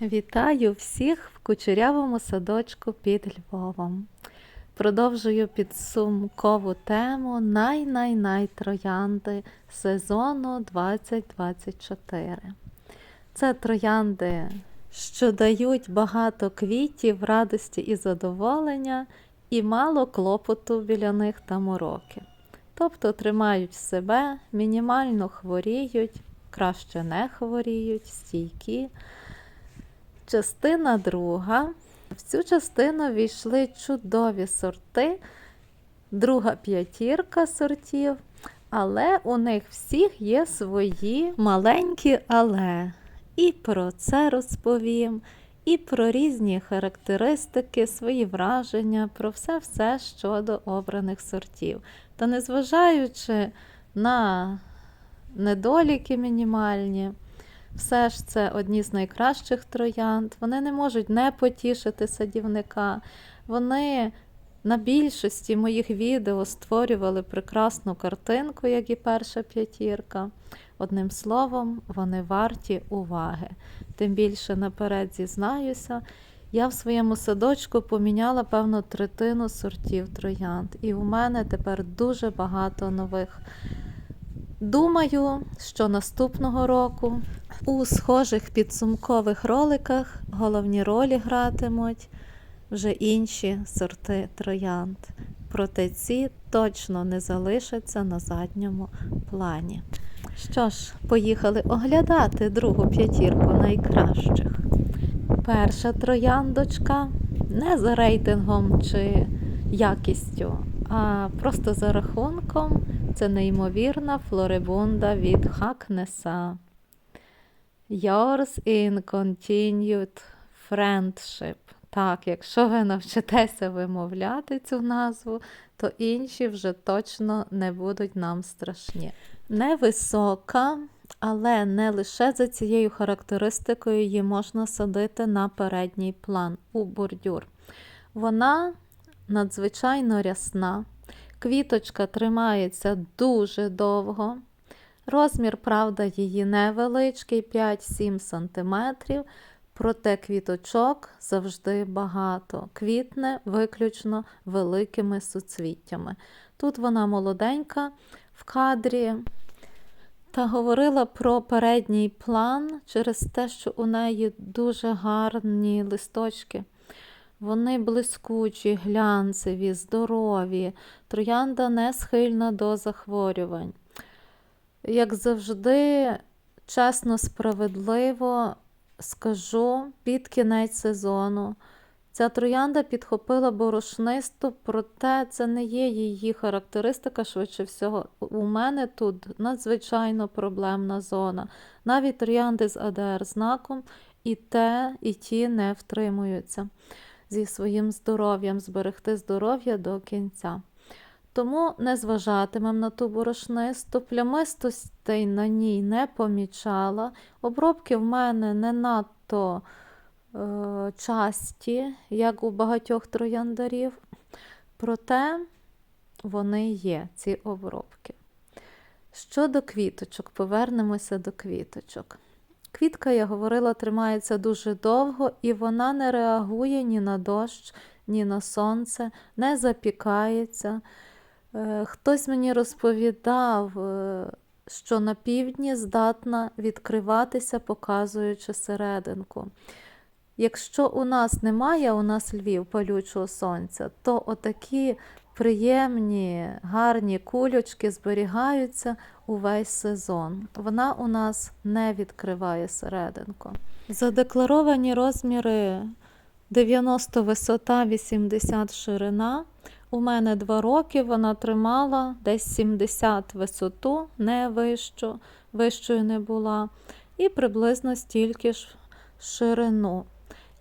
Вітаю всіх в кучерявому садочку під Львовом. Продовжую підсумкову тему най-най-най троянди сезону 2024. Це троянди, що дають багато квітів, радості і задоволення, і мало клопоту біля них та мороки. Тобто тримають себе, мінімально хворіють, краще не хворіють, стійкі. Частина друга. В цю частину війшли чудові сорти, друга п'ятірка сортів, але у них всіх є свої маленькі але. І про це розповім, і про різні характеристики, свої враження, про все-все щодо обраних сортів. Та незважаючи на недоліки мінімальні, все ж це одні з найкращих троянд. Вони не можуть не потішити садівника. Вони на більшості моїх відео створювали прекрасну картинку, як і перша п'ятірка. Одним словом, вони варті уваги. Тим більше наперед зізнаюся, я в своєму садочку поміняла певно третину сортів троянд, і у мене тепер дуже багато нових. Думаю, що наступного року у схожих підсумкових роликах головні ролі гратимуть вже інші сорти троянд. Проте ці точно не залишаться на задньому плані. Що ж, поїхали оглядати другу п'ятірку найкращих. Перша трояндочка не за рейтингом чи якістю, а просто за рахунком це неймовірна флорибунда від Хакнеса. Yours in continued friendship. Так, якщо ви навчитеся вимовляти цю назву, то інші вже точно не будуть нам страшні. Невисока, але не лише за цією характеристикою її можна садити на передній план у бордюр. Вона надзвичайно рясна. Квіточка тримається дуже довго. Розмір, правда, її невеличкий 5-7 см, проте квіточок завжди багато. Квітне виключно великими суцвіттями. Тут вона молоденька в кадрі. Та говорила про передній план через те, що у неї дуже гарні листочки. Вони блискучі, глянцеві, здорові, троянда не схильна до захворювань. Як завжди, чесно, справедливо скажу під кінець сезону. Ця троянда підхопила борошнисту, проте це не є її характеристика, швидше всього. У мене тут надзвичайно проблемна зона. Навіть троянди з АДР знаком і те, і ті не втримуються зі своїм здоров'ям, зберегти здоров'я до кінця. Тому не зважатимем на ту борошнисту, плямистостей на ній не помічала. Обробки в мене не надто е, часті, як у багатьох трояндарів, проте вони є, ці обробки. Щодо квіточок, повернемося до квіточок. Квітка, я говорила, тримається дуже довго, і вона не реагує ні на дощ, ні на сонце, не запікається. Е, хтось мені розповідав, е, що на півдні здатна відкриватися, показуючи серединку. Якщо у нас немає, у нас Львів палючого сонця, то отакі приємні, гарні кульочки зберігаються увесь сезон. Вона у нас не відкриває серединку. Задекларовані розміри 90 висота, 80 ширина. У мене 2 роки вона тримала десь 70 висоту, не вищу, вищою не була, і приблизно стільки ж ширину.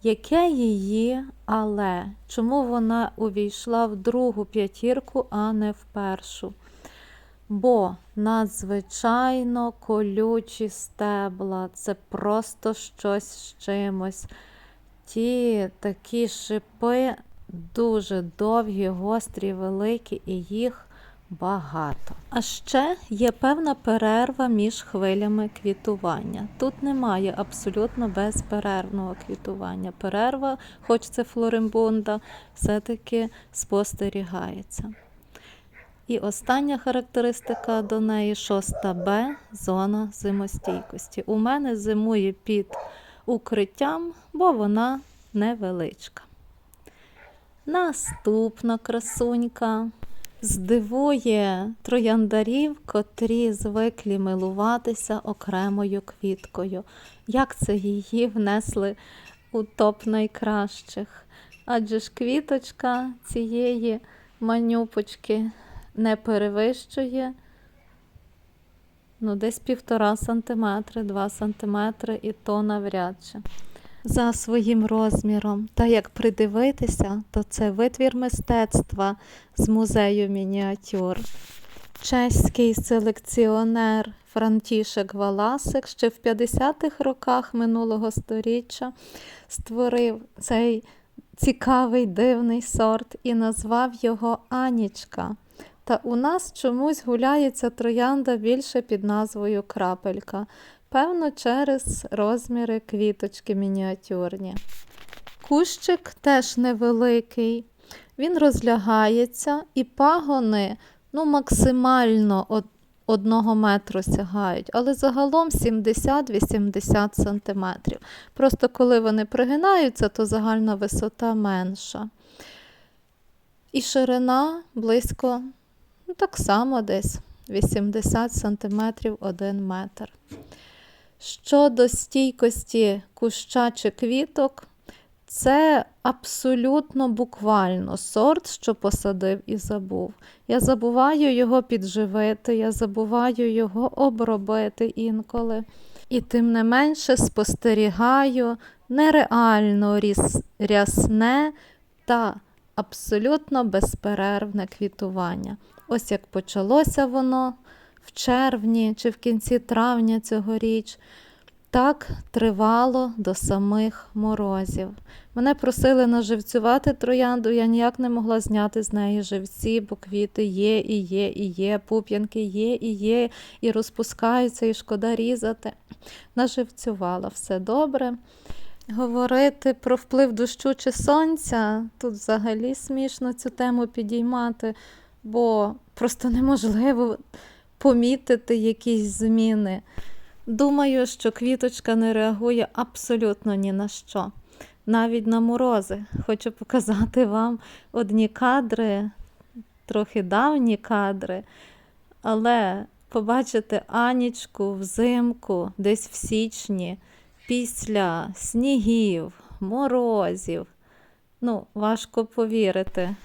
Яке її, але чому вона увійшла в другу п'ятірку, а не в першу? Бо надзвичайно колючі стебла, це просто щось з чимось. Ті такі шипи дуже довгі, гострі, великі, і їх багато. А ще є певна перерва між хвилями квітування. Тут немає абсолютно безперервного квітування. Перерва, хоч це флоримбунда, все-таки спостерігається. І остання характеристика до неї шоста Б зона зимостійкості. У мене зимує під укриттям, бо вона невеличка. Наступна красунька здивує трояндарів, котрі звиклі милуватися окремою квіткою. Як це її внесли у топ найкращих? Адже ж квіточка цієї манюпочки не перевищує ну, десь півтора сантиметри, два сантиметри, і то навряд чи. За своїм розміром. Та як придивитися, то це витвір мистецтва з музею мініатюр. Чеський селекціонер Франтішек Валасик ще в 50-х роках минулого століття створив цей цікавий дивний сорт і назвав його Анічка. Та у нас чомусь гуляється троянда більше під назвою крапелька. Певно, через розміри квіточки мініатюрні. Кущик теж невеликий. Він розлягається і пагони ну, максимально од- одного метру сягають, але загалом 70-80 см. Просто коли вони пригинаються, то загальна висота менша. І ширина близько ну, так само десь 80 см 1 метр. Щодо стійкості куща чи квіток, це абсолютно буквально сорт, що посадив і забув. Я забуваю його підживити, я забуваю його обробити інколи. І тим не менше спостерігаю нереально рясне та абсолютно безперервне квітування. Ось як почалося воно в червні чи в кінці травня цьогоріч. Так тривало до самих морозів. Мене просили наживцювати троянду, я ніяк не могла зняти з неї живці, бо квіти є, і є, і є, пуп'янки є, і є, і розпускаються, і шкода різати. Наживцювала все добре. Говорити про вплив дощу чи сонця тут взагалі смішно цю тему підіймати, бо просто неможливо помітити якісь зміни. Думаю, що квіточка не реагує абсолютно ні на що, навіть на морози. Хочу показати вам одні кадри, трохи давні кадри, але побачити Анічку взимку, десь в січні, після снігів, морозів. Ну, важко повірити,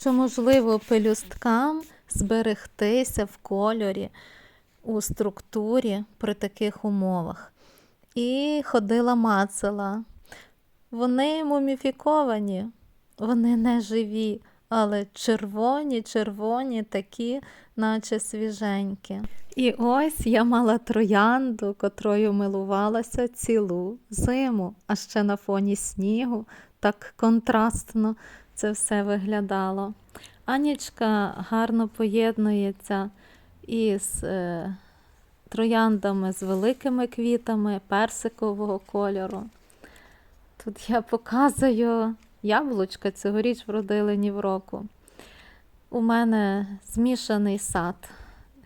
що можливо пелюсткам зберегтися в кольорі у структурі при таких умовах. І ходила мацала. Вони муміфіковані, вони не живі, але червоні, червоні, такі, наче свіженькі. І ось я мала троянду, котрою милувалася цілу зиму, а ще на фоні снігу так контрастно це все виглядало. Анічка гарно поєднується із е, трояндами з великими квітами персикового кольору. Тут я показую яблучка цьогоріч вродили ні в року. У мене змішаний сад.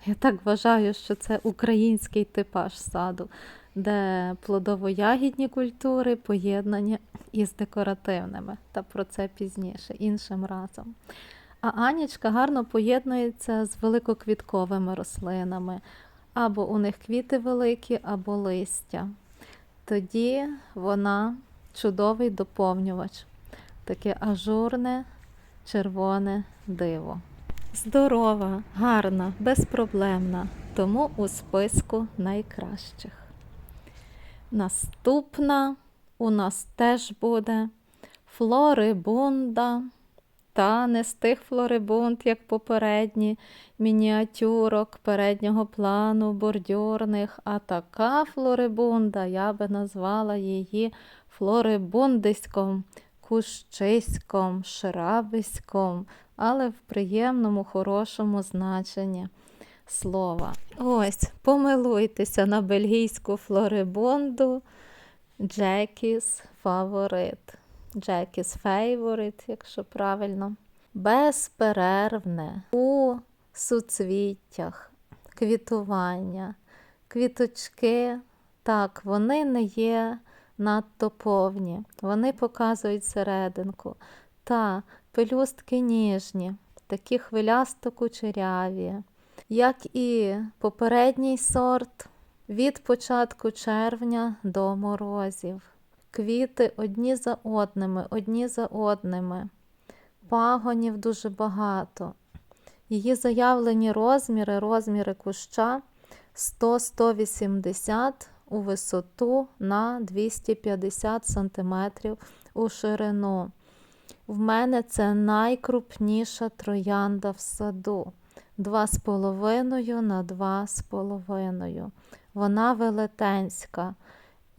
Я так вважаю, що це український типаж саду, де плодово-ягідні культури поєднані із декоративними. Та про це пізніше, іншим разом. А Анічка гарно поєднується з великоквітковими рослинами. Або у них квіти великі, або листя. Тоді вона чудовий доповнювач, таке ажурне, червоне диво. Здорова, гарна, безпроблемна, тому у списку найкращих. Наступна у нас теж буде флорибунда. Та не з тих флорибунд, як попередні, мініатюрок переднього плану, бордюрних, а така флорибунда, я би назвала її флорибундиськом, кущиськом, шрабиськом, але в приємному, хорошому значенні слова. Ось, помилуйтеся на бельгійську флорибунду Джекіс фаворит. Джекіс фейворит, якщо правильно. Безперервне у суцвіттях, квітування, квіточки. Так, вони не є надто повні, вони показують серединку. Та пелюстки ніжні, такі хвилясто кучеряві. Як і попередній сорт, від початку червня до морозів. Квіти одні за одними, одні за одними. Пагонів дуже багато. Її заявлені розміри, розміри куща 100-180 у висоту на 250 см у ширину. В мене це найкрупніша троянда в саду. 2,5 на 2,5. Вона велетенська.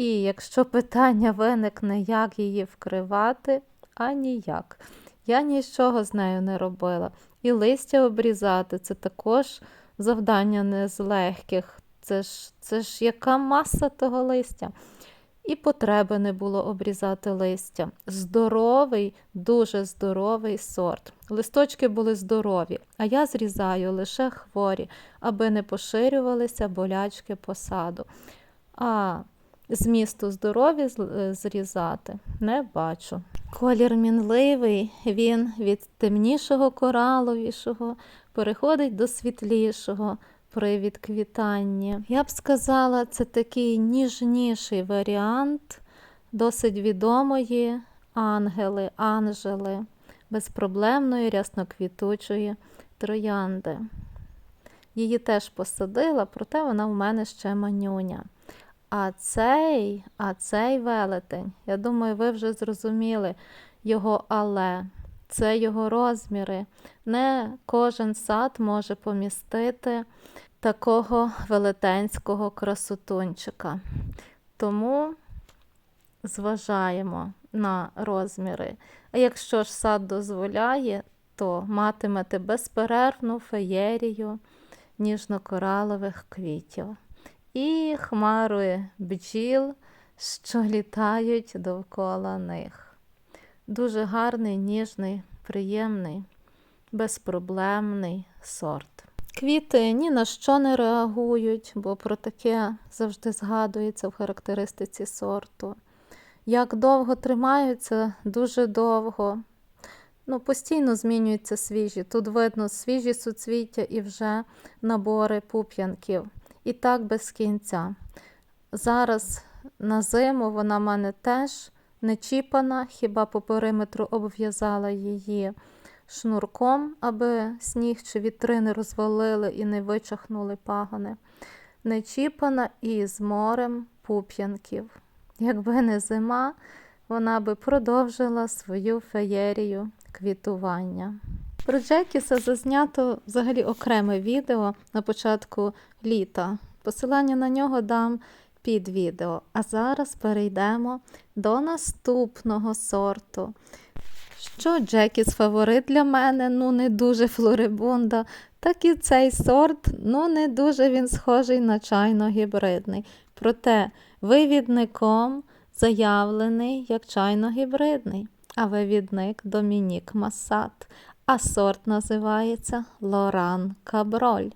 І якщо питання виникне, як її вкривати, а ніяк. Я нічого з нею не робила. І листя обрізати це також завдання не з легких. Це ж, це ж яка маса того листя. І потреби не було обрізати листя. Здоровий, дуже здоровий сорт. Листочки були здорові, а я зрізаю лише хворі, аби не поширювалися болячки посаду. А змісту здорові зрізати не бачу. Колір мінливий, він від темнішого кораловішого переходить до світлішого при відквітанні. Я б сказала, це такий ніжніший варіант досить відомої ангели, анжели, безпроблемної рясноквітучої троянди. Її теж посадила, проте вона в мене ще манюня. А цей, а цей велетень, я думаю, ви вже зрозуміли його але. Це його розміри. Не кожен сад може помістити такого велетенського красотунчика. Тому зважаємо на розміри. А якщо ж сад дозволяє, то матимете безперервну феєрію ніжно-коралових квітів і хмари бджіл, що літають довкола них. Дуже гарний, ніжний, приємний, безпроблемний сорт. Квіти ні на що не реагують, бо про таке завжди згадується в характеристиці сорту. Як довго тримаються, дуже довго. Ну, постійно змінюються свіжі. Тут видно свіжі суцвіття і вже набори пуп'янків. І так без кінця. Зараз на зиму вона мене теж не чіпана, хіба по периметру обв'язала її шнурком, аби сніг чи вітри не розвалили і не вичахнули пагони. Не чіпана і з морем пуп'янків. Якби не зима, вона би продовжила свою феєрію квітування. Про Джекіса зазнято взагалі окреме відео на початку літа. Посилання на нього дам під відео. А зараз перейдемо до наступного сорту. Що Джекіс фаворит для мене, ну не дуже флорибунда, так і цей сорт, ну не дуже він схожий на чайно-гібридний. Проте вивідником заявлений як чайно-гібридний, а вивідник Домінік Масат, а сорт називається Лоран Каброль.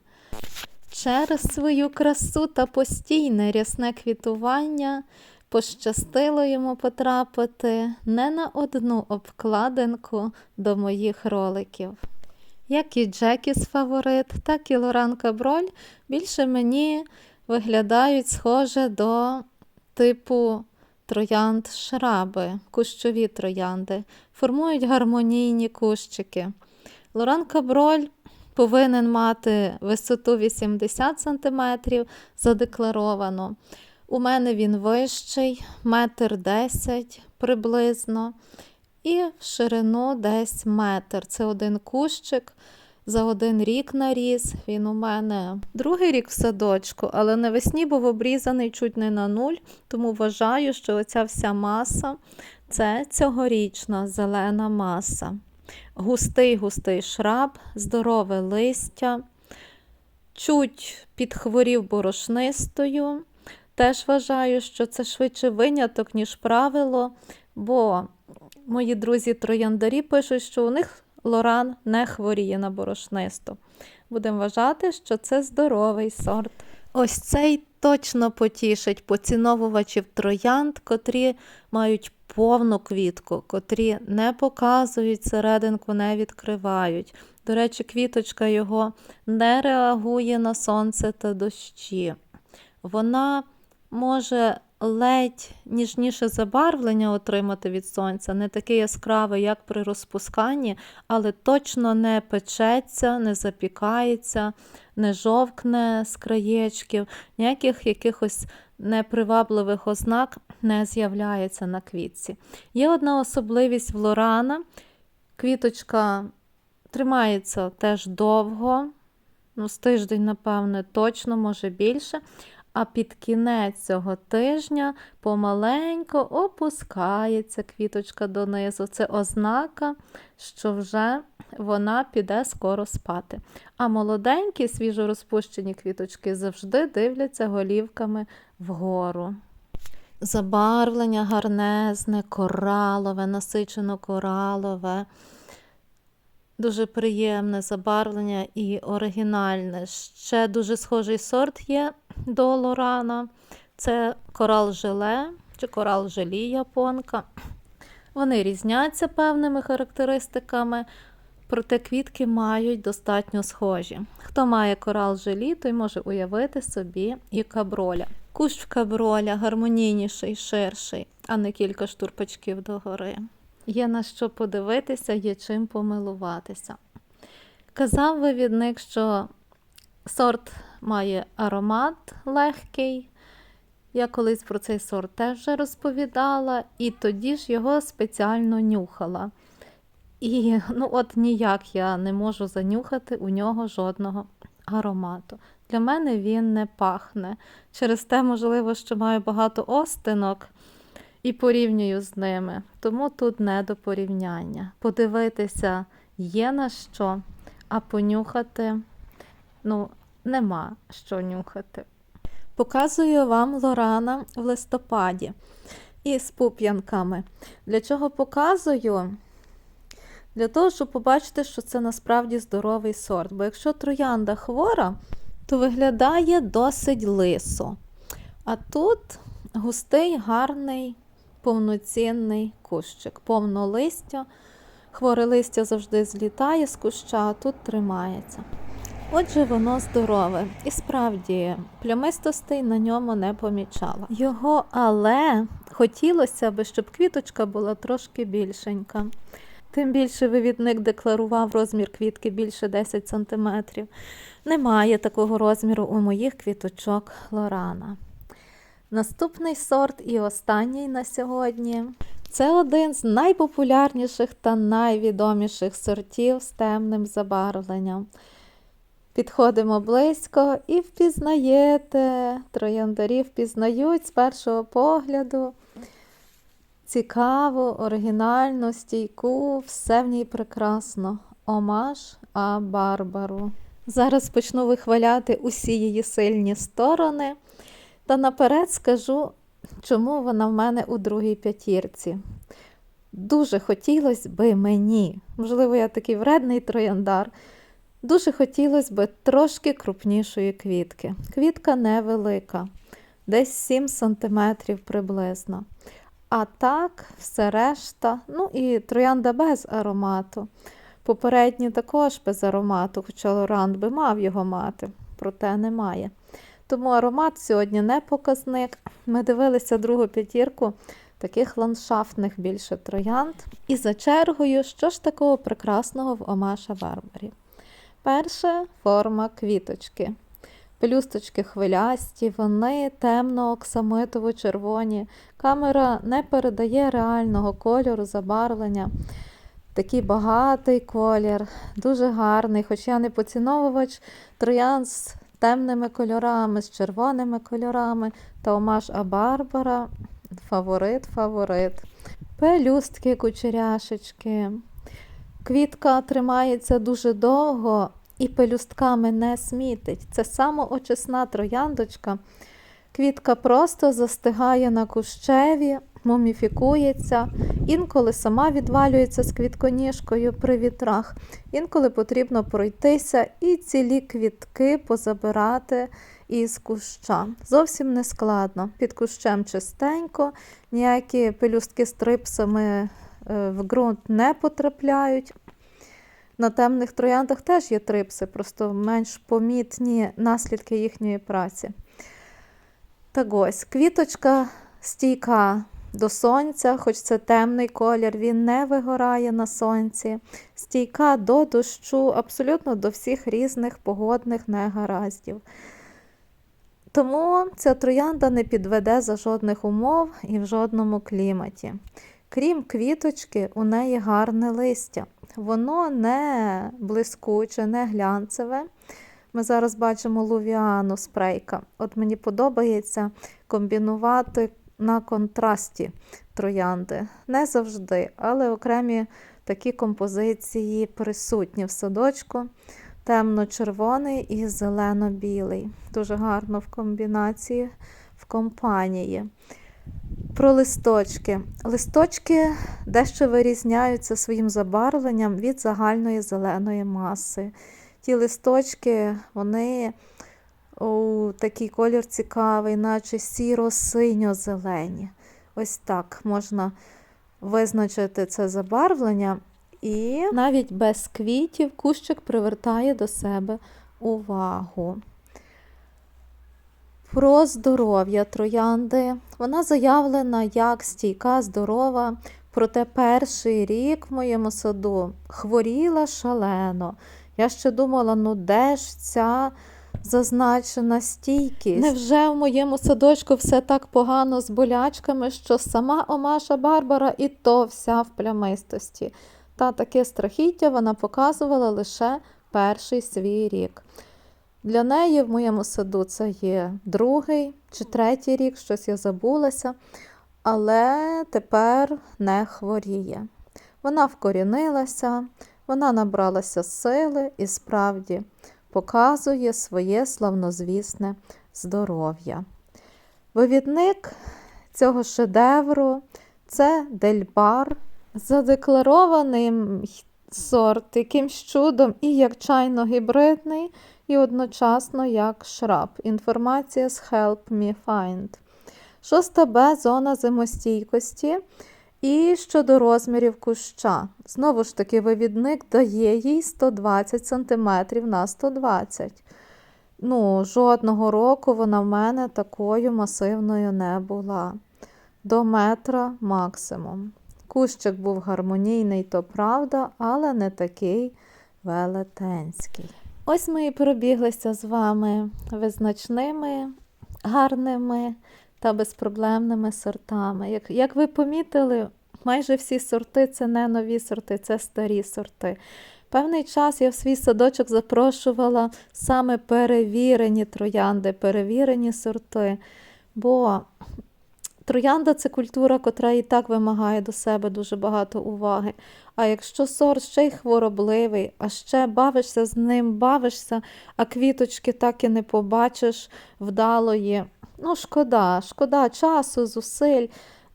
Через свою красу та постійне рясне квітування пощастило йому потрапити не на одну обкладинку до моїх роликів. Як і Джекіс фаворит, так і Лоран Каброль більше мені виглядають схоже до типу троянд шраби, кущові троянди, формують гармонійні кущики. Лоран Каброль повинен мати висоту 80 см задекларовано. У мене він вищий, метр десять приблизно, і в ширину десь метр. Це один кущик. За один рік наріс. Він у мене другий рік в садочку, але навесні був обрізаний чуть не на нуль, тому вважаю, що оця вся маса це цьогорічна зелена маса. Густий густий шраб, здорове листя, чуть підхворів борошнистою. Теж вважаю, що це швидше виняток, ніж правило, бо мої друзі трояндарі пишуть, що у них лоран не хворіє на борошнисту. Будемо вважати, що це здоровий сорт. Ось цей точно потішить поціновувачів троянд, котрі мають повну квітку, котрі не показують серединку, не відкривають. До речі, квіточка його не реагує на сонце та дощі. Вона може ледь ніжніше забарвлення отримати від сонця, не таке яскраве, як при розпусканні, але точно не печеться, не запікається, не жовкне з краєчків, ніяких якихось непривабливих ознак не з'являється на квітці. Є одна особливість в лорана. Квіточка тримається теж довго, ну, з тиждень, напевне, точно, може більше. А під кінець цього тижня помаленько опускається квіточка донизу. Це ознака, що вже вона піде скоро спати. А молоденькі, свіжорозпущені квіточки завжди дивляться голівками вгору. Забарвлення гарнезне, коралове, насичено коралове. Дуже приємне забарвлення і оригінальне. Ще дуже схожий сорт є до Лорана. Це корал желе чи корал желі японка. Вони різняться певними характеристиками, проте квітки мають достатньо схожі. Хто має корал желі, той може уявити собі і каброля. Кущ каброля гармонійніший, ширший, а не кілька штурпачків догори. Є на що подивитися, є чим помилуватися. Казав вивідник, що сорт має аромат легкий. Я колись про цей сорт теж вже розповідала, і тоді ж його спеціально нюхала. І ну от ніяк я не можу занюхати у нього жодного аромату. Для мене він не пахне. Через те, можливо, що маю багато остинок і порівнюю з ними. Тому тут не до порівняння. Подивитися є на що, а понюхати ну, нема що нюхати. Показую вам Лорана в листопаді із пуп'янками. Для чого показую? Для того, щоб побачити, що це насправді здоровий сорт. Бо якщо троянда хвора, то виглядає досить лисо. А тут густий, гарний, повноцінний кущик, повно листя. Хворе листя завжди злітає з куща, а тут тримається. Отже, воно здорове. І справді, плямистостей на ньому не помічала. Його але хотілося б, щоб квіточка була трошки більшенька. Тим більше вивідник декларував розмір квітки більше 10 см. Немає такого розміру у моїх квіточок Лорана. Наступний сорт і останній на сьогодні. Це один з найпопулярніших та найвідоміших сортів з темним забарвленням. Підходимо близько і впізнаєте, трояндарі впізнають з першого погляду цікаву, оригінальну, стійку, все в ній прекрасно. Омаш а Барбару. Зараз почну вихваляти усі її сильні сторони. Та наперед скажу, чому вона в мене у другій п'ятірці. Дуже хотілося би мені, можливо, я такий вредний трояндар. Дуже хотілося б трошки крупнішої квітки. Квітка невелика, десь 7 см приблизно. А так, все решта, ну і троянда без аромату. Попередні також без аромату, хоча Лоран би мав його мати, проте немає. Тому аромат сьогодні не показник. Ми дивилися другу п'ятірку таких ландшафтних більше троянд. І за чергою, що ж такого прекрасного в Омаша Барбарі? Перше форма квіточки. Пелюсточки хвилясті, вони темно-оксамитово-червоні. Камера не передає реального кольору, забарвлення. Такий багатий колір, дуже гарний, хоч я не поціновувач троян з темними кольорами, з червоними кольорами. Та омаш Абарбара фаворит, фаворит. Пелюстки, кучеряшечки. Квітка тримається дуже довго і пелюстками не смітить. Це самоочисна трояндочка. Квітка просто застигає на кущеві, муміфікується, інколи сама відвалюється з квітконіжкою при вітрах, інколи потрібно пройтися і цілі квітки позабирати із куща. Зовсім не складно. Під кущем чистенько, ніякі пелюстки з трипсами е, в ґрунт не потрапляють. На темних трояндах теж є трипси, просто менш помітні наслідки їхньої праці. Так ось, квіточка стійка до сонця, хоч це темний колір, він не вигорає на сонці. Стійка до дощу, абсолютно до всіх різних погодних негараздів. Тому ця троянда не підведе за жодних умов і в жодному кліматі. Крім квіточки, у неї гарне листя. Воно не блискуче, не глянцеве. Ми зараз бачимо лувіану спрейка. От мені подобається комбінувати на контрасті троянди. Не завжди, але окремі такі композиції присутні в садочку. Темно-червоний і зелено-білий. Дуже гарно в комбінації, в компанії. Про листочки. Листочки дещо вирізняються своїм забарвленням від загальної зеленої маси. Ті листочки, вони у такий колір цікавий, наче сіро-синьо-зелені. Ось так можна визначити це забарвлення. І навіть без квітів кущик привертає до себе увагу. Про здоров'я троянди. Вона заявлена як стійка, здорова. Проте перший рік в моєму саду хворіла шалено. Я ще думала, ну де ж ця зазначена стійкість? Невже в моєму садочку все так погано з болячками, що сама Омаша Барбара і то вся в плямистості? Та таке страхіття вона показувала лише перший свій рік. Для неї в моєму саду це є другий чи третій рік, щось я забулася, але тепер не хворіє. Вона вкорінилася, вона набралася сили і справді показує своє славнозвісне здоров'я. Вивідник цього шедевру це дельбар, задекларований сорт якимсь чудом і як чайно гібридний, і одночасно як шраб. Інформація з Help Me Find. Шоста Б зона зимостійкості. І щодо розмірів куща. Знову ж таки, вивідник дає їй 120 см на 120 Ну, Жодного року вона в мене такою масивною не була. До метра максимум. Кущик був гармонійний, то правда, але не такий велетенський. Ось ми і пробіглися з вами визначними, гарними та безпроблемними сортами. Як, як ви помітили, майже всі сорти це не нові сорти, це старі сорти. Певний час я в свій садочок запрошувала саме перевірені троянди, перевірені сорти. Бо троянда це культура, котра і так вимагає до себе дуже багато уваги. А якщо сорт ще й хворобливий, а ще бавишся з ним, бавишся, а квіточки так і не побачиш вдалої. Ну, шкода, шкода часу, зусиль.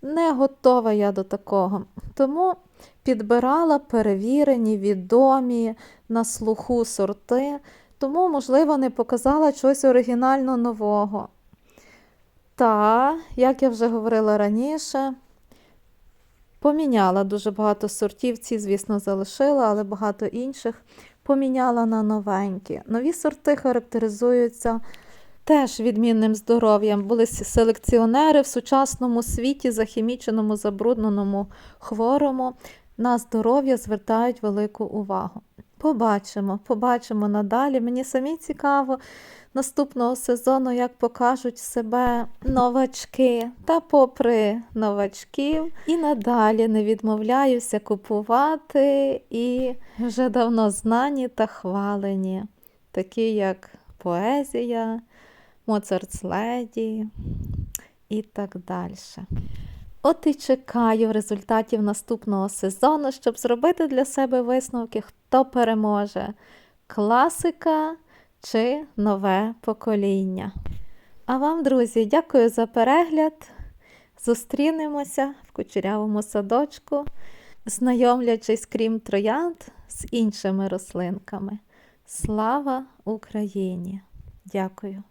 Не готова я до такого. Тому підбирала перевірені, відомі на слуху сорти, тому, можливо, не показала щось оригінально нового. Та, як я вже говорила раніше, поміняла дуже багато сортів, ці, звісно, залишила, але багато інших поміняла на новенькі. Нові сорти характеризуються теж відмінним здоров'ям. Були селекціонери в сучасному світі, захіміченому, забрудненому, хворому. На здоров'я звертають велику увагу. Побачимо, побачимо надалі. Мені самі цікаво наступного сезону, як покажуть себе новачки. Та, попри новачків, і надалі не відмовляюся купувати і вже давно знані та хвалені, такі як поезія, Моцартс Леді і так далі. От і чекаю результатів наступного сезону, щоб зробити для себе висновки, хто переможе класика чи нове покоління. А вам, друзі, дякую за перегляд. Зустрінемося в кучерявому садочку, знайомлячись, крім троянд, з іншими рослинками. Слава Україні! Дякую!